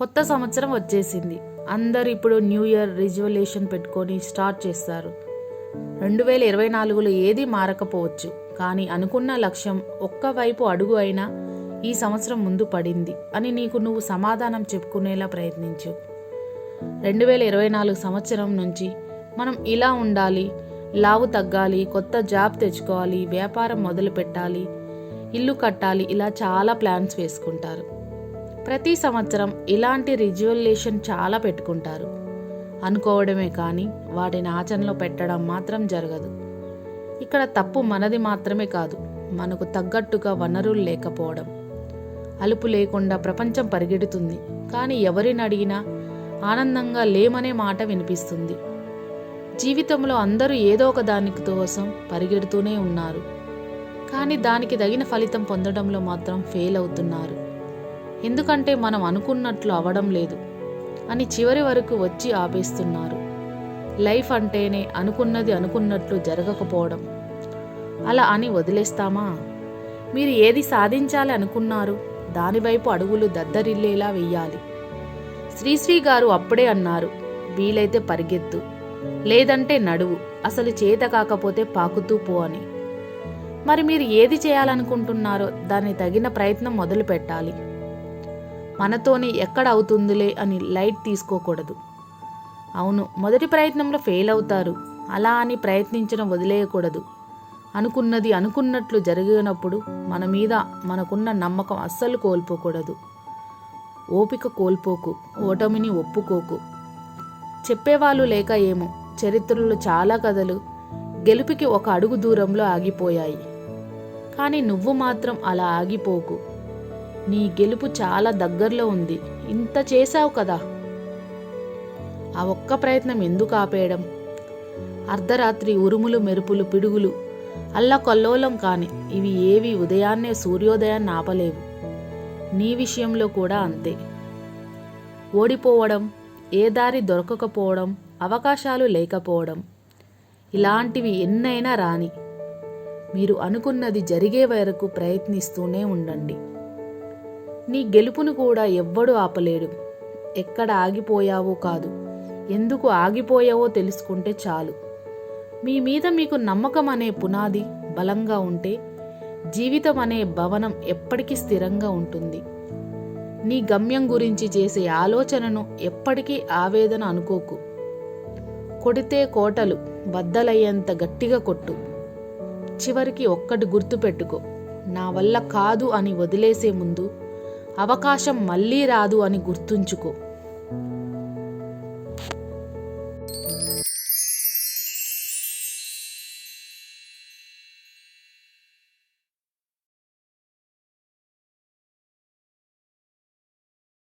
కొత్త సంవత్సరం వచ్చేసింది. అందరు ఇప్పుడు న్యూ ఇయర్ రిజల్యూషన్ పెట్టుకొని స్టార్ట్ చేస్తారు. రెండు వేల ఇరవై నాలుగులో ఏది మారకపోవచ్చు. కానీ అనుకున్న లక్ష్యం ఒక్కవైపు అడుగు అయినా ఈ సంవత్సరం ముందు పడింది అని నీకు నువ్వు సమాధానం చెప్పుకునేలా ప్రయత్నించు. రెండు వేల ఇరవై నాలుగు సంవత్సరం నుంచి మనం ఇలా ఉండాలి లావు తగ్గాలి కొత్త జాబ్ తెచ్చుకోవాలి వ్యాపారం మొదలు పెట్టాలి ఇల్లు కట్టాలి ఇలా చాలా ప్లాన్స్ వేసుకుంటారు. ప్రతి సంవత్సరం ఇలాంటి రిజువల్యూషన్ చాలా పెట్టుకుంటారు. అనుకోవడమే కానీ వాటిని ఆచరణలో పెట్టడం మాత్రం జరగదు. ఇక్కడ తప్పు మనది మాత్రమే కాదు మనకు తగ్గట్టుగా వనరులు లేకపోవడం. అలుపు లేకుండా ప్రపంచం పరిగెడుతుంది కానీ ఎవరిని అడిగినా ఆనందంగా లేమనే మాట వినిపిస్తుంది. జీవితంలో అందరూ ఏదో ఒక దాని కోసం పరిగెడుతూనే ఉన్నారు. కానీ దానికి తగిన ఫలితం పొందడంలో మాత్రం ఫెయిల్ అవుతున్నారు. ఎందుకంటే మనం అనుకున్నట్లు అవడం లేదు అని చివరి వరకు వచ్చి ఆపేస్తున్నారు. లైఫ్ అంటేనే అనుకున్నది అనుకున్నట్లు జరగకపోవడం. అలా అని వదిలేస్తామా? మీరు ఏది సాధించాలి అనుకున్నారు? దానివైపు అడుగులు దద్దరిల్లేలా వెయ్యాలి. శ్రీశ్రీ గారు అప్పుడే అన్నారు వీలైతే పరిగెత్తు. లేదంటే నడువు. అసలు చేత కాకపోతే పాకుతూ పో అని. మరి మీరు ఏది చేయాలనుకుంటున్నారో దాన్ని తగిన ప్రయత్నం మొదలు పెట్టాలి మనతోనే ఎక్కడ అవుతుందిలే అని లైట్ తీసుకోకూడదు. అవును మొదటి ప్రయత్నంలో ఫెయిల్ అవుతారు. అలా అని ప్రయత్నించడం వదిలేయకూడదు. అనుకున్నది అనుకున్నట్లు జరిగినప్పుడు మన మీద మనకున్న నమ్మకం అస్సలు కోల్పోకూడదు. ఓపిక కోల్పోకు ఓటమిని ఒప్పుకోకు. చెప్పేవాళ్ళు లేక ఏమో చరిత్రలో చాలా కథలు గెలుపుకి ఒక అడుగు దూరంలో ఆగిపోయాయి. కానీ నువ్వు మాత్రం అలా ఆగిపోకు. నీ గెలుపు చాలా దగ్గరలో ఉంది. ఇంత చేశావు కదా. ఆ ఒక్క ప్రయత్నం ఎందుకు ఆపేయడం? అర్ధరాత్రి ఉరుములు మెరుపులు పిడుగులు అల్లకొల్లోలం కాని ఇవి ఏవి ఉదయాన్నే సూర్యోదయాన్ని ఆపలేవు. నీ విషయంలో కూడా అంతే. ఓడిపోవడం ఏ దారి దొరకకపోవడం అవకాశాలు లేకపోవడం ఇలాంటివి ఎన్నైనా రాని. మీరు అనుకున్నది జరిగే వరకు ప్రయత్నిస్తూనే ఉండండి. నీ గెలుపును కూడా ఎవ్వడు ఆపలేడు. ఎక్కడ ఆగిపోయావో కాదు. ఎందుకు ఆగిపోయావో తెలుసుకుంటే చాలు. మీ మీద మీకు నమ్మకం అనే పునాది బలంగా ఉంటే జీవితం అనే భవనం ఎప్పటికీ స్థిరంగా ఉంటుంది. నీ గమ్యం గురించి చేసే ఆలోచనను ఎప్పటికీ ఆవేదన అనుకోకు. కొడితే కోటలు బద్దలయ్యేంత గట్టిగా కొట్టు. చివరికి ఒక్కటి గుర్తుపెట్టుకో నా వల్ల కాదు అని వదిలేసే ముందు అవకాశం మళ్ళీ రాదు అని గుర్తుంచుకో.